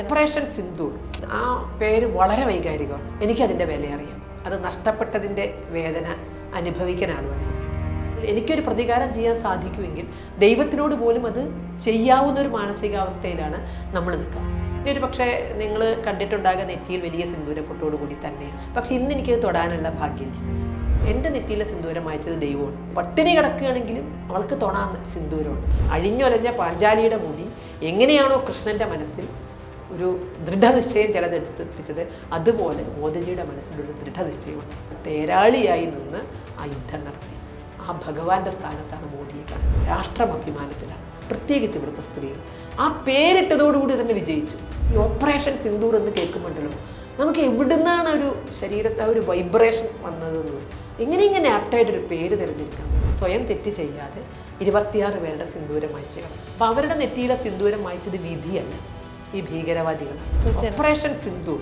Operation Sindhu ആ പേര് വളരെ വൈകാരികമാണ് എനിക്കതിന്റെ വില അറിയാം അത് നഷ്ടപ്പെട്ടതിന്റെ വേദന അനുഭവിക്കാൻ ആളുകൾ എനിക്കൊരു പ്രതികാരം ചെയ്യാൻ സാധിക്കുമെങ്കിൽ ദൈവത്തിനോട് പോലും അത് ചെയ്യാവുന്ന ഒരു മാനസികാവസ്ഥയിലാണ് നമ്മൾ നിൽക്കുക. ഒരു പക്ഷേ നിങ്ങൾ കണ്ടിട്ടുണ്ടാകുന്ന നെറ്റിയിൽ വലിയ സിന്ദൂരപ്പൊട്ടോട് കൂടി തന്നെയാണ്. പക്ഷെ ഇന്ന് എനിക്കത് തൊടാനുള്ള ഭാഗ്യമില്ല. എന്റെ നെറ്റിയിലെ സിന്ദൂരം വായിച്ചത് ദൈവമാണ്. പട്ടിണി കിടക്കുകയാണെങ്കിലും അവൾക്ക് തൊണാൻ സിന്ദൂരമുണ്ട്. അഴിഞ്ഞൊലഞ്ഞ പാഞ്ചാലിയുടെ മുടി എങ്ങനെയാണോ കൃഷ്ണന്റെ മനസ്സിൽ ഒരു ദൃഢനിശ്ചയം ചിലത് എടുത്തിപ്പിച്ചത് അതുപോലെ മോദിജിയുടെ മനസ്സിലൊരു ദൃഢനിശ്ചയമുണ്ട് തേരാളിയായി നിന്ന് ആ യുദ്ധം നടത്തി. ആ ഭഗവാന്റെ സ്ഥാനത്താണ് മോദിയെ കാണുന്നത്. രാഷ്ട്രം അഭിമാനത്തിലാണ് പ്രത്യേകിച്ച് ഇവിടുത്തെ സ്ത്രീ ആ പേരിട്ടതോടുകൂടി തന്നെ വിജയിച്ചു. ഈ ഓപ്പറേഷൻ സിന്ദൂർ എന്ന് കേൾക്കുമ്പോണ്ടല്ലോ നമുക്ക് എവിടുന്നാണ് ഒരു ശരീരത്തെ ഒരു വൈബ്രേഷൻ വന്നതെന്ന് എങ്ങനെ ഇങ്ങനെ ആപ്റ്റായിട്ടൊരു പേര് തിരഞ്ഞെടുക്കാം സ്വയം തെറ്റ് ചെയ്യാതെ ഇരുപത്തിയാറ് പേരുടെ സിന്ദൂരം വായിച്ചു അപ്പോൾ അവരുടെ നെറ്റിയിലെ സിന്ദൂരം വായിച്ചത് വിധിയല്ല. ഈ ഭീകരവാദികൾ. ഓപ്പറേഷൻ സിന്ധു.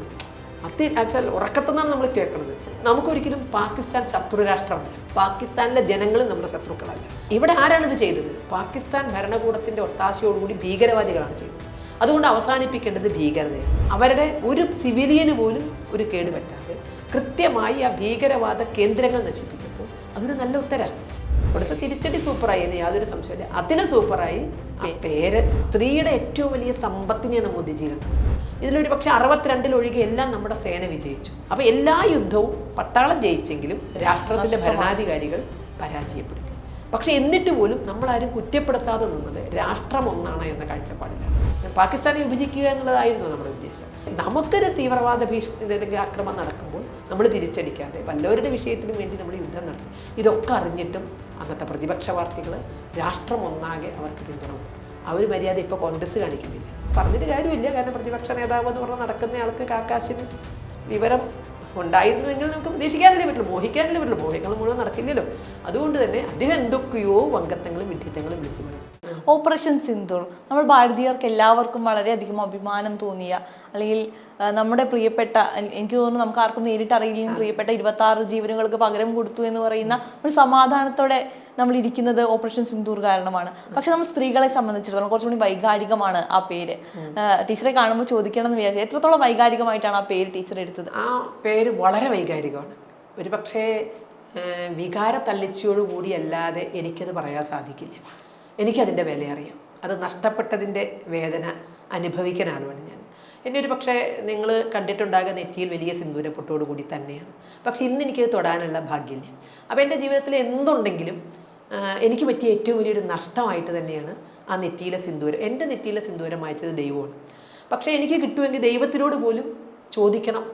അത് വെച്ചാൽ ഉറക്കത്തുനിന്നാണ് നമ്മൾ കേൾക്കുന്നത്. നമുക്കൊരിക്കലും പാകിസ്ഥാൻ ശത്രു രാഷ്ട്രമല്ല. പാകിസ്ഥാനിലെ ജനങ്ങളും നമ്മുടെ ശത്രുക്കളല്ല. ഇവിടെ ആരാണ് ഇത് ചെയ്തത്? പാകിസ്ഥാൻ ഭരണകൂടത്തിന്റെ ഒത്താശയോടുകൂടി ഭീകരവാദികളാണ് ചെയ്തത് അതുകൊണ്ട് അവസാനിപ്പിക്കേണ്ടത് ഭീകരതയാണ്. അവരുടെ ഒരു സിവിലിയന് പോലും ഒരു കേടുപറ്റാതെ കൃത്യമായി ആ ഭീകരവാദ കേന്ദ്രങ്ങൾ നശിപ്പിച്ചപ്പോൾ അതൊരു നല്ല ഉത്തരമാണ് ഇവിടുത്തെ തിരിച്ചടി സൂപ്പറായി എന്ന് യാതൊരു സംശയമില്ല അതിന് സൂപ്പറായി. ആ പേര് സ്ത്രീയുടെ ഏറ്റവും വലിയ സമ്പത്തിനെയാണ് മോദിജി ഇതിലൊരു പക്ഷെ അറുപത്തിരണ്ടിൽ ഒഴികെ എല്ലാം നമ്മുടെ സേന വിജയിച്ചു. അപ്പൊ എല്ലാ യുദ്ധവും പട്ടാളം ജയിച്ചെങ്കിലും രാഷ്ട്രത്തിന്റെ ഭരണാധികാരികൾ പരാജയപ്പെടുത്തി പക്ഷെ എന്നിട്ട് പോലും നമ്മളാരും കുറ്റപ്പെടുത്താതെ നിന്നത് രാഷ്ട്രം ഒന്നാണ് എന്ന കാഴ്ചപ്പാടിലാണ്. പാകിസ്ഥാനെ വിഭജിക്കുക എന്നുള്ളതായിരുന്നു നമ്മുടെ ഉദ്ദേശം. നമുക്കൊരു തീവ്രവാദ ഭീഷണി അല്ലെങ്കിൽ ആക്രമണം നടക്കുമ്പോൾ നമ്മൾ തിരിച്ചടിക്കാതെ വല്ലവരുടെ വിഷയത്തിനും വേണ്ടി നമ്മൾ യുദ്ധം നടത്തി. ഇതൊക്കെ അറിഞ്ഞിട്ടും അന്നത്തെ പ്രതിപക്ഷ പാർട്ടികൾ രാഷ്ട്രം ഒന്നാകെ അവർക്ക് പിന്തുണ അവർ മര്യാദ ഇപ്പോൾ കോൺഗ്രസ് കാണിക്കുന്നില്ല. പറഞ്ഞിട്ട് കാര്യമില്ല. കാരണം പ്രതിപക്ഷ നേതാവ് എന്ന് പറഞ്ഞാൽ നടക്കുന്ന ആൾക്ക് കാക്കാശിന് വിവരം ഉണ്ടായിരുന്നുവെങ്കിൽ നമുക്ക് പ്രതീക്ഷിക്കാനല്ലേ പറ്റുള്ളൂ. മോഹിക്കാനല്ലേ പറ്റുള്ളൂ. മോഹികൾ മുഴുവൻ നടക്കില്ലല്ലോ. അതുകൊണ്ട് തന്നെ അദ്ദേഹം എന്തൊക്കെയോ വങ്കത്തങ്ങളും വിഡ്ഢിത്തങ്ങളും വിളിച്ചു പറയും ഓപ്പറേഷൻ സിന്ദൂർ നമ്മൾ ഭാരതീയർക്ക് എല്ലാവർക്കും വളരെയധികം അഭിമാനം തോന്നിയ അല്ലെങ്കിൽ നമ്മുടെ പ്രിയപ്പെട്ട എനിക്ക് തോന്നുന്നു നമുക്ക് ആർക്കും നേരിട്ട് അറിയില്ലെങ്കിലും പ്രിയപ്പെട്ട ഇരുപത്തി ആറ് ജീവനുകൾക്ക് പകരം കൊടുത്തു എന്ന് പറയുന്ന ഒരു സമാധാനത്തോടെ നമ്മൾ ഇരിക്കുന്നത് ഓപ്പറേഷൻ സിന്ദൂർ കാരണമാണ്. പക്ഷെ നമ്മൾ സ്ത്രീകളെ സംബന്ധിച്ചിടത്തോളം കുറച്ചുകൂടി വൈകാരികമാണ് ആ പേര്. ടീച്ചറെ കാണുമ്പോൾ ചോദിക്കണം എന്ന് വിചാരിച്ചു എത്രത്തോളം വൈകാരികമായിട്ടാണ് ആ പേര് ടീച്ചർ എടുത്തത്? ആ പേര് വളരെ വൈകാരികമാണ്. ഒരു പക്ഷേ വികാര തള്ളിച്ചയോടുകൂടി അല്ലാതെ എനിക്കത് പറയാൻ സാധിക്കില്ല. എനിക്കതിന്റെ വില അറിയാം അത് നഷ്ടപ്പെട്ടതിന്റെ വേദന അനുഭവിക്കാൻ ആളുമാണ് ഞാൻ. എന്നെ ഒരു പക്ഷേ നിങ്ങൾ കണ്ടിട്ടുണ്ടാകുക നെറ്റിയിൽ വലിയ സിന്ദൂരപ്പൊട്ടോടു കൂടി തന്നെയാണ്. പക്ഷേ ഇന്ന് എനിക്കത് തൊടാനുള്ള ഭാഗ്യമില്ല. അപ്പോൾ എന്റെ ജീവിതത്തിൽ എന്തുണ്ടെങ്കിലും എനിക്ക് പറ്റിയ ഏറ്റവും വലിയൊരു നഷ്ടമായിട്ട് തന്നെയാണ് ആ നെറ്റിയിലെ സിന്ദൂരം. എന്റെ നെറ്റിയിലെ സിന്ദൂരം വായിച്ചത് ദൈവമാണ്. പക്ഷേ എനിക്ക് കിട്ടുമെങ്കിൽ ദൈവത്തിനോട് പോലും ചോദിക്കണം.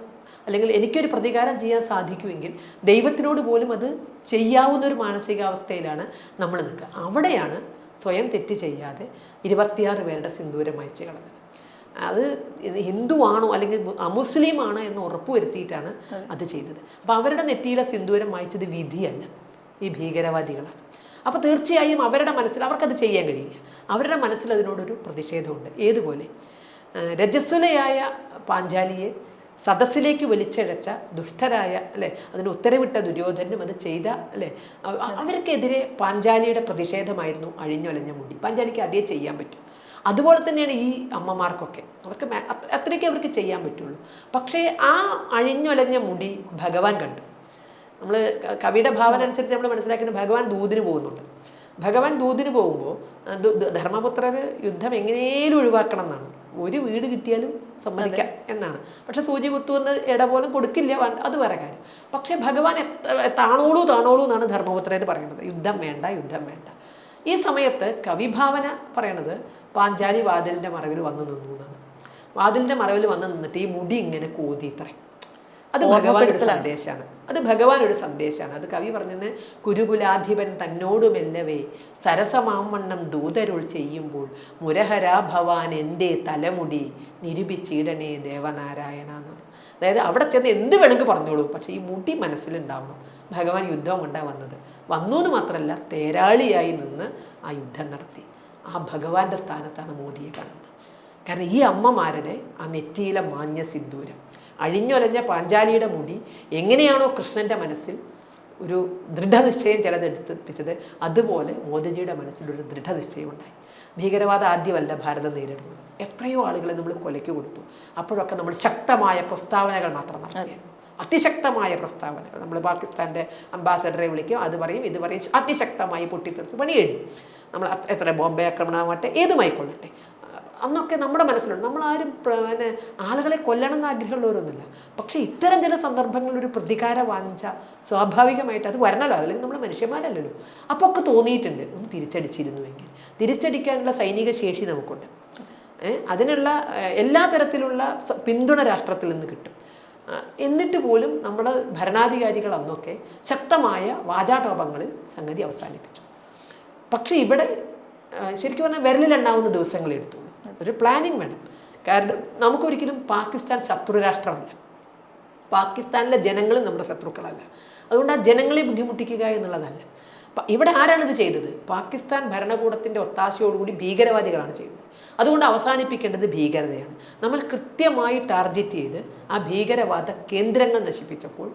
അല്ലെങ്കിൽ എനിക്കൊരു പ്രതികാരം ചെയ്യാൻ സാധിക്കുമെങ്കിൽ ദൈവത്തിനോട് പോലും അത് ചെയ്യാവുന്ന ഒരു മാനസികാവസ്ഥയിലാണ് നമ്മൾ നിൽക്കുക. അവിടെയാണ് സ്വയം തെറ്റ് ചെയ്യാതെ ഇരുപത്തിയാറ് പേരുടെ സിന്ദൂരം അയച്ചു കളഞ്ഞത്. അത് ഹിന്ദുവാണോ അല്ലെങ്കിൽ അമുസ്ലിമാണോ എന്ന് ഉറപ്പുവരുത്തിയിട്ടാണ് അത്. ചെയ്തത്. അപ്പോൾ അവരുടെ നെറ്റിയിലെ സിന്ദൂരം വായിച്ചത് വിധിയല്ല. ഈ ഭീകരവാദികളാണ്. അപ്പോൾ തീർച്ചയായും അവരുടെ മനസ്സിൽ അവർക്കത് ചെയ്യാൻ കഴിയില്ല. അവരുടെ മനസ്സിൽ അതിനോടൊരു പ്രതിഷേധമുണ്ട്. ഏതുപോലെ? രജസ്വലയായ പാഞ്ചാലിയെ സദസ്സിലേക്ക് വിളിച്ചഴച്ച ദുഷ്ടരായ അല്ലെ? അതിന് ഉത്തരവിട്ട ദുര്യോധനും അത് ചെയ്ത അല്ലെ? അവർക്കെതിരെ പാഞ്ചാലിയുടെ പ്രതിഷേധമായിരുന്നു അഴിഞ്ഞൊലഞ്ഞ മുടി. പാഞ്ചാലിക്ക് അതേ ചെയ്യാൻ പറ്റും. അതുപോലെ തന്നെയാണ് ഈ അമ്മമാർക്കൊക്കെ. അവർക്ക് അത്രയ്ക്ക് അവർക്ക് ചെയ്യാൻ പറ്റുള്ളൂ. പക്ഷേ ആ അഴിഞ്ഞൊലഞ്ഞ മുടി ഭഗവാൻ കണ്ടു. നമ്മൾ കവിയുടെ ഭാവന അനുസരിച്ച് നമ്മൾ മനസ്സിലാക്കുന്നത് ഭഗവാൻ ദൂതിന് പോകുന്നുണ്ട്. ഭഗവാൻ ദൂതിന് പോകുമ്പോൾ ധർമ്മപുത്രർ യുദ്ധം എങ്ങനെയും ഒഴിവാക്കണം എന്നാണ്. ഒരു വീട് കിട്ടിയാലും സമ്മതിക്കാം എന്നാണ്. പക്ഷെ സൂചി കുത്തുവെന്ന് ഇട പോലും കൊടുക്കില്ല. അത് വേറെ കാര്യം. പക്ഷേ ഭഗവാൻ എത്ര താണോളൂ താണോളൂ എന്നാണ് ധർമ്മപുത്രയിൽ പറയുന്നത്. യുദ്ധം വേണ്ട യുദ്ധം വേണ്ട. ഈ സമയത്ത് കവിഭാവന പറയണത് പാഞ്ചാലി വാതിലിന്റെ മറവിൽ വന്നു നിന്നു എന്നാണ്. വാതിലിന്റെ മറവിൽ വന്ന് നിന്നിട്ട് ഈ മുടി ഇങ്ങനെ കോതി കോതിത്രേ അത് ഭഗവാൻ ഒരു സന്ദേശമാണ് അത് ഭഗവാൻ ഒരു സന്ദേശമാണ് അത് കവി പറഞ്ഞത് കുരുകുലാധിപൻ തന്നോട് മെല്ലവേ സരസമാമണ്ണം ദൂതരുൾ ചെയ്യുമ്പോൾ മുരഹരാ ഭവാൻ എന്റെ തലമുടി നിരൂപിച്ചിടണേ ദേവനാരായണ അതായത് അവിടെ ചെന്ന് എന്ത് വേണമെങ്കിൽ പറഞ്ഞോളൂ പക്ഷേ ഈ മുടി മനസ്സിലുണ്ടാവണം. ഭഗവാൻ യുദ്ധം കൊണ്ടാണ് വന്നത്. വന്നു എന്ന് മാത്രമല്ല തേരാളിയായി നിന്ന് ആ യുദ്ധം നടത്തി. ആ ഭഗവാന്റെ സ്ഥാനത്താണ് മോദിയെ കാണുന്നത്. കാരണം ഈ അമ്മമാരുടെ ആ നെറ്റിയിലെ മാന്യ സിന്ദൂരം. അഴിഞ്ഞൊലഞ്ഞ പാഞ്ചാലിയുടെ മുടി എങ്ങനെയാണോ കൃഷ്ണന്റെ മനസ്സിൽ ഒരു ദൃഢനിശ്ചയം ചിലതെടുത്തിപ്പിച്ചത് അതുപോലെ മോദിജിയുടെ മനസ്സിലൊരു ദൃഢനിശ്ചയം ഉണ്ടായി. ഭീകരവാദം ആദ്യമല്ല ഭാരതം നേരിടുന്നത്. എത്രയോ ആളുകളെ നമ്മൾ കൊലയ്ക്ക് കൊടുത്തു. അപ്പോഴൊക്കെ നമ്മൾ ശക്തമായ പ്രസ്താവനകൾ മാത്രം നടത്തിയായിരുന്നു അതിശക്തമായ പ്രസ്താവനകൾ. നമ്മൾ പാകിസ്ഥാന്റെ അംബാസഡറെ വിളിക്കും അത് പറയും ഇത് പറയും അതിശക്തമായി പൊട്ടിത്തെറിച്ച് പണി കഴിഞ്ഞു നമ്മൾ എത്ര ബോംബെ ആക്രമണമാകട്ടെ ഏതുമായിക്കൊള്ളട്ടെ. അന്നൊക്കെ നമ്മുടെ മനസ്സിലുണ്ട്. നമ്മളാരും പിന്നെ ആളുകളെ കൊല്ലണം എന്ന് ആഗ്രഹമുള്ളവരൊന്നുമില്ല. പക്ഷേ ഇത്തരം ചില സന്ദർഭങ്ങളിൽ ഒരു പ്രതികാര വാഞ്ച സ്വാഭാവികമായിട്ട് അത് വരണല്ലോ. അല്ലെങ്കിൽ നമ്മൾ മനുഷ്യന്മാരല്ലല്ലോ. അപ്പോൾ ഒക്കെ തോന്നിയിട്ടുണ്ട്. ഒന്ന് തിരിച്ചടിച്ചിരുന്നുവെങ്കിൽ. തിരിച്ചടിക്കാനുള്ള സൈനിക ശേഷി നമുക്കുണ്ട്. അതിനുള്ള എല്ലാ തരത്തിലുള്ള പിന്തുണ രാഷ്ട്രത്തിൽ നിന്ന് കിട്ടും. എന്നിട്ട് പോലും നമ്മുടെ ഭരണാധികാരികൾ അന്നൊക്കെ ശക്തമായ വാചാടോപങ്ങളിൽ സംഗതി അവസാനിപ്പിച്ചു. പക്ഷേ ഇവിടെ ശരിക്കും പറഞ്ഞാൽ വിരലിലെണ്ണാവുന്ന ദിവസങ്ങൾ എടുത്തു ഒരു പ്ലാനിങ് വേണം. കാരണം നമുക്കൊരിക്കലും പാകിസ്ഥാൻ ശത്രു രാഷ്ട്രമല്ല പാകിസ്ഥാനിലെ ജനങ്ങളും നമ്മുടെ ശത്രുക്കളല്ല. അതുകൊണ്ട് ആ ജനങ്ങളെ ബുദ്ധിമുട്ടിക്കുക എന്നുള്ളതല്ല. ഇവിടെ ആരാണ് ഇത് ചെയ്തത്? പാകിസ്ഥാൻ ഭരണകൂടത്തിന്റെ ഒത്താശയോടുകൂടി ഭീകരവാദികളാണ് ചെയ്തത്. അതുകൊണ്ട് അവസാനിപ്പിക്കേണ്ടത് ഭീകരതയാണ്. നമ്മൾ കൃത്യമായി ടാർഗറ്റ് ചെയ്ത് ആ ഭീകരവാദ കേന്ദ്രങ്ങൾ നശിപ്പിച്ചപ്പോൾ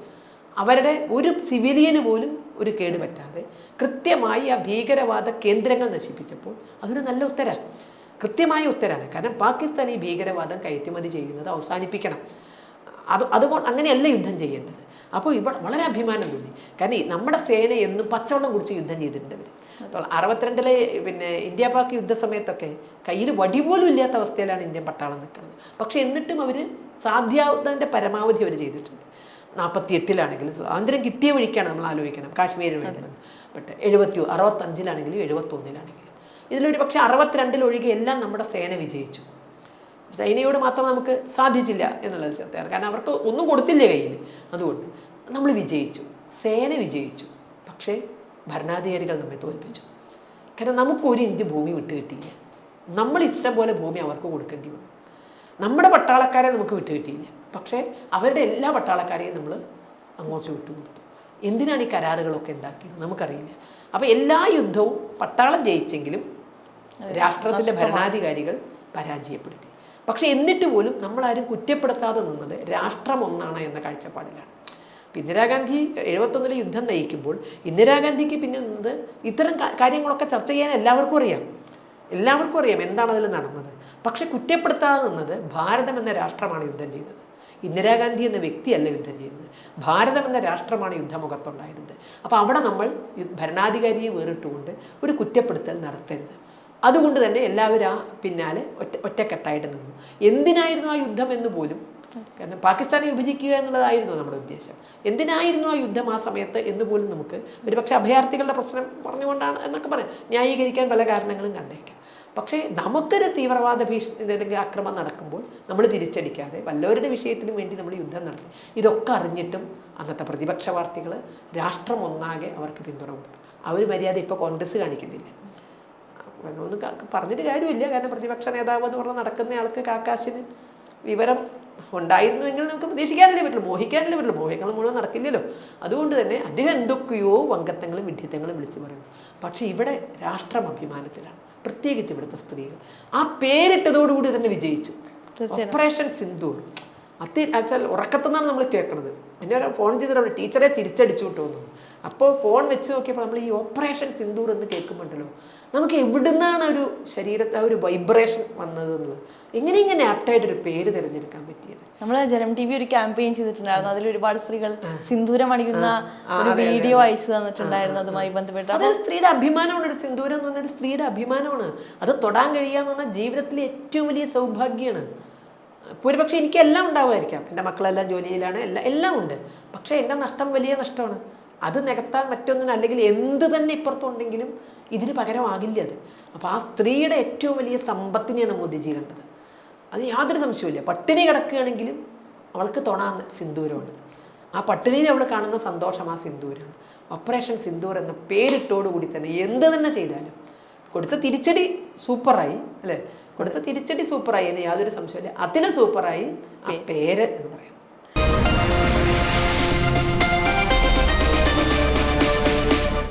അവരുടെ ഒരു സിവിലിയന് പോലും ഒരു കേട് പറ്റാതെ കൃത്യമായി ആ ഭീകരവാദ കേന്ദ്രങ്ങൾ നശിപ്പിച്ചപ്പോൾ അതൊരു നല്ല ഉത്തരം. കൃത്യമായ ഉത്തരമാണ് കാരണം പാകിസ്ഥാൻ ഈ ഭീകരവാദം കയറ്റുമതി ചെയ്യുന്നത് അവസാനിപ്പിക്കണം. അത് അതുകൊണ്ട് അങ്ങനെയല്ല യുദ്ധം ചെയ്യേണ്ടത്. അപ്പോൾ ഇവിടെ വളരെ അഭിമാനം തോന്നി. കാരണം നമ്മുടെ സേന എന്നും പച്ചവെള്ളം കുടിച്ച് യുദ്ധം ചെയ്തിട്ടുണ്ട് അപ്പോൾ അറുപത്തിരണ്ടിലെ പിന്നെ ഇന്ത്യ പാക് യുദ്ധ സമയത്തൊക്കെ കയ്യിൽ വടി പോലും ഇല്ലാത്ത അവസ്ഥയിലാണ് ഇന്ത്യൻ പട്ടാളം നിൽക്കുന്നത്. പക്ഷേ എന്നിട്ടും അവർ സാധ്യാവുന്നതിന്റെ പരമാവധി അവർ ചെയ്തിട്ടുണ്ട്. നാൽപ്പത്തി എട്ടിലാണെങ്കിലും സ്വാതന്ത്ര്യം കിട്ടിയ വഴിക്കാണ് നമ്മൾ ആലോചിക്കണം. കാശ്മീരിൽ വേണ്ടത് ബട്ട് എഴുപത്തി അറുപത്തഞ്ചിലാണെങ്കിലും എഴുപത്തൊന്നിലാണെങ്കിലും. ഇതിലൊരു പക്ഷേ അറുപത്തിരണ്ടിലൊഴികെ എല്ലാം നമ്മുടെ സേന വിജയിച്ചു. സൈനയോട് മാത്രം നമുക്ക് സാധിച്ചില്ല എന്നുള്ളത് സത്യമാണ്. കാരണം അവർക്ക് ഒന്നും കൊടുത്തില്ല കയ്യിൽ? അതുകൊണ്ട് നമ്മൾ വിജയിച്ചു. സേന വിജയിച്ചു. പക്ഷേ ഭരണാധികാരികൾ നമ്മെ തോൽപ്പിച്ചു. കാരണം നമുക്ക് ഒരു ഇഞ്ച് ഭൂമി വിട്ടുകിട്ടിയില്ല നമ്മൾ ഇഷ്ടം പോലെ ഭൂമി അവർക്ക് കൊടുക്കേണ്ടി വന്നു. നമ്മുടെ പട്ടാളക്കാരെ നമുക്ക് വിട്ടുകിട്ടിയില്ല പക്ഷേ അവരുടെ എല്ലാ പട്ടാളക്കാരെയും നമ്മൾ അങ്ങോട്ട് വിട്ടു കൊടുത്തു. എന്തിനാണ് ഈ കരാറുകളൊക്കെ ഉണ്ടാക്കിയത്? നമുക്കറിയില്ല. അപ്പോൾ എല്ലാ യുദ്ധവും പട്ടാളം ജയിച്ചെങ്കിലും രാഷ്ട്രത്തിന്റെ ഭരണാധികാരികൾ പരാജയപ്പെടുത്തി. പക്ഷേ എന്നിട്ട് പോലും നമ്മളാരും കുറ്റപ്പെടുത്താതെ നിന്നത് രാഷ്ട്രം ഒന്നാണ് എന്ന കാഴ്ചപ്പാടിലാണ്. ഇന്ദിരാഗാന്ധി എഴുപത്തൊന്നിലെ യുദ്ധം നയിക്കുമ്പോൾ ഇന്ദിരാഗാന്ധിക്ക് പിന്നെ നിന്നത് ഇത്തരം കാര്യങ്ങളൊക്കെ ചർച്ച ചെയ്യാൻ എല്ലാവർക്കും അറിയാം. എല്ലാവർക്കും അറിയാം എന്താണ് അതിൽ നടന്നത്. പക്ഷെ കുറ്റപ്പെടുത്താതെ നിന്നത് ഭാരതം എന്ന രാഷ്ട്രമാണ് യുദ്ധം ചെയ്തത്. ഇന്ദിരാഗാന്ധി എന്ന വ്യക്തിയല്ല യുദ്ധം ചെയ്തത്. ഭാരതം എന്ന രാഷ്ട്രമാണ് യുദ്ധമുഖത്തുണ്ടായിരുന്നത്. അപ്പോൾ അവിടെ നമ്മൾ ഭരണാധികാരിയെ വേറിട്ടുകൊണ്ട് ഒരു കുറ്റപ്പെടുത്തൽ നടത്തരുത്. അതുകൊണ്ട് തന്നെ എല്ലാവരും ആ പിന്നാലെ ഒറ്റ ഒറ്റക്കെട്ടായിട്ട് നിന്നു. എന്തിനായിരുന്നു ആ യുദ്ധം എന്ന് പോലും കാരണം പാകിസ്ഥാനെ വിഭജിക്കുക എന്നുള്ളതായിരുന്നു നമ്മുടെ ഉദ്ദേശം. എന്തിനായിരുന്നു ആ യുദ്ധം ആ സമയത്ത് എന്ന് പോലും നമുക്ക് ഒരുപക്ഷെ അഭയാർത്ഥികളുടെ പ്രശ്നം പറഞ്ഞുകൊണ്ടാണ് എന്നൊക്കെ പറയാം. ന്യായീകരിക്കാൻ പല കാരണങ്ങളും കണ്ടേക്കാം. പക്ഷേ നമുക്കൊരു തീവ്രവാദ ഭീഷണി അല്ലെങ്കിൽ ആക്രമണം നടക്കുമ്പോൾ നമ്മൾ തിരിച്ചടിക്കാതെ വല്ലവരുടെ വിഷയത്തിനു വേണ്ടി നമ്മൾ യുദ്ധം നടത്തി. ഇതൊക്കെ അറിഞ്ഞിട്ടും അന്നത്തെ പ്രതിപക്ഷ പാർട്ടികൾ രാഷ്ട്രം ഒന്നാകെ അവർക്ക് പിന്തുണ കൊടുത്തു. അവർ മര്യാദ ഇപ്പോൾ കോൺഗ്രസ് കാണിക്കുന്നില്ല. ഒന്നും ക- പറഞ്ഞിട്ട് കാര്യമില്ല. കാരണം പ്രതിപക്ഷ നേതാവ് എന്ന് പറഞ്ഞാൽ നടക്കുന്ന ആൾക്ക് കാക്കാശിന് വിവരം ഉണ്ടായിരുന്നുവെങ്കിൽ നമുക്ക് പ്രതീക്ഷിക്കാനല്ലേ പറ്റുള്ളൂ. മോഹിക്കാനല്ലേ പറ്റുള്ളൂ. മോഹികൾ മുഴുവൻ നടക്കില്ലല്ലോ. അതുകൊണ്ട് തന്നെ അദ്ദേഹം എന്തൊക്കെയോ വങ്കത്തങ്ങളും വിഡ്ഢിത്തങ്ങളും വിളിച്ചു പറയുന്നു. പക്ഷേ ഇവിടെ രാഷ്ട്രം അഭിമാനത്തിലാണ്. പ്രത്യേകിച്ച് ഇവിടുത്തെ സ്ത്രീകൾ. ആ പേരിട്ടതോടുകൂടി തന്നെ വിജയിച്ചു. ഓപ്പറേഷൻ സിന്ധു. അത്തി വെച്ചാൽ ഉറക്കത്തുനിന്നാണ് നമ്മൾ കേൾക്കുന്നത് എന്നെ ഒരു ഫോൺ ചെയ്തിട്ട് ടീച്ചറെ തിരിച്ചടിച്ചു കിട്ടുമെന്നു അപ്പോൾ ഫോൺ വെച്ച് നോക്കിയപ്പോൾ നമ്മൾ ഈ ഓപ്പറേഷൻ സിന്ദൂർ എന്ന് കേൾക്കുമ്പോണ്ടല്ലോ നമുക്ക് എവിടുന്നാണ് ഒരു ശരീരത്തെ ഒരു വൈബ്രേഷൻ വന്നത് എന്നുള്ളത്? എങ്ങനെ ഇങ്ങനെ ആപ്റ്റായിട്ട് ഒരു പേര് തിരഞ്ഞെടുക്കാൻ പറ്റിയത്? നമ്മൾ ജനം ടി വി ഒരു ക്യാമ്പയിൻ ചെയ്തിട്ടുണ്ടായിരുന്നു. അതിൽ ഒരുപാട് സ്ത്രീകൾ സിന്ദൂരം അണിയുന്ന ഒരു വീഡിയോ അയച്ചു തന്നിട്ടുണ്ടായിരുന്നു അതുമായി ബന്ധപ്പെട്ട്. അതൊരു സ്ത്രീയുടെ അഭിമാനമാണ് ഒരു സിന്ദൂരം എന്ന് പറഞ്ഞൊരു സ്ത്രീയുടെ അഭിമാനമാണ്. അത് തൊടാൻ കഴിയുക എന്ന് പറഞ്ഞാൽ ജീവിതത്തിലെ ഏറ്റവും വലിയ സൗഭാഗ്യമാണ് ഭൂരിപക്ഷെ എനിക്കെല്ലാം ഉണ്ടാവുമായിരിക്കാം. എന്റെ മക്കളെല്ലാം ജോലിയിലാണ് എല്ലാം എല്ലാം ഉണ്ട്. പക്ഷേ എന്റെ നഷ്ടം വലിയ നഷ്ടമാണ്. അത് നികത്താൻ മറ്റൊന്നിനും അല്ലെങ്കിൽ എന്ത് തന്നെ ഇപ്പുറത്തുണ്ടെങ്കിലും ഇതിന് പകരമാകില്ല അത്. അപ്പോൾ ആ സ്ത്രീയുടെ ഏറ്റവും വലിയ സമ്പത്തിനെയാണ് മോദിജി കണ്ടത്. അത് യാതൊരു സംശയവുമില്ല. പട്ടിണി കിടക്കുകയാണെങ്കിലും അവൾക്ക് തൊണാന്ന് സിന്ദൂരമാണ് ആ പട്ടിണിയിൽ അവൾ കാണുന്ന സന്തോഷം ആ സിന്ദൂരാണ്. ഓപ്പറേഷൻ സിന്ദൂർ എന്ന പേരിട്ടോടുകൂടി തന്നെ എന്ത് തന്നെ ചെയ്താലും കൊടുത്ത തിരിച്ചടി സൂപ്പറായി അല്ലേ? കൊടുത്ത തിരിച്ചടി സൂപ്പറായി എന്ന് യാതൊരു സംശയമില്ല അതിന് സൂപ്പറായി ആ പേര് എന്ന് പറയാം.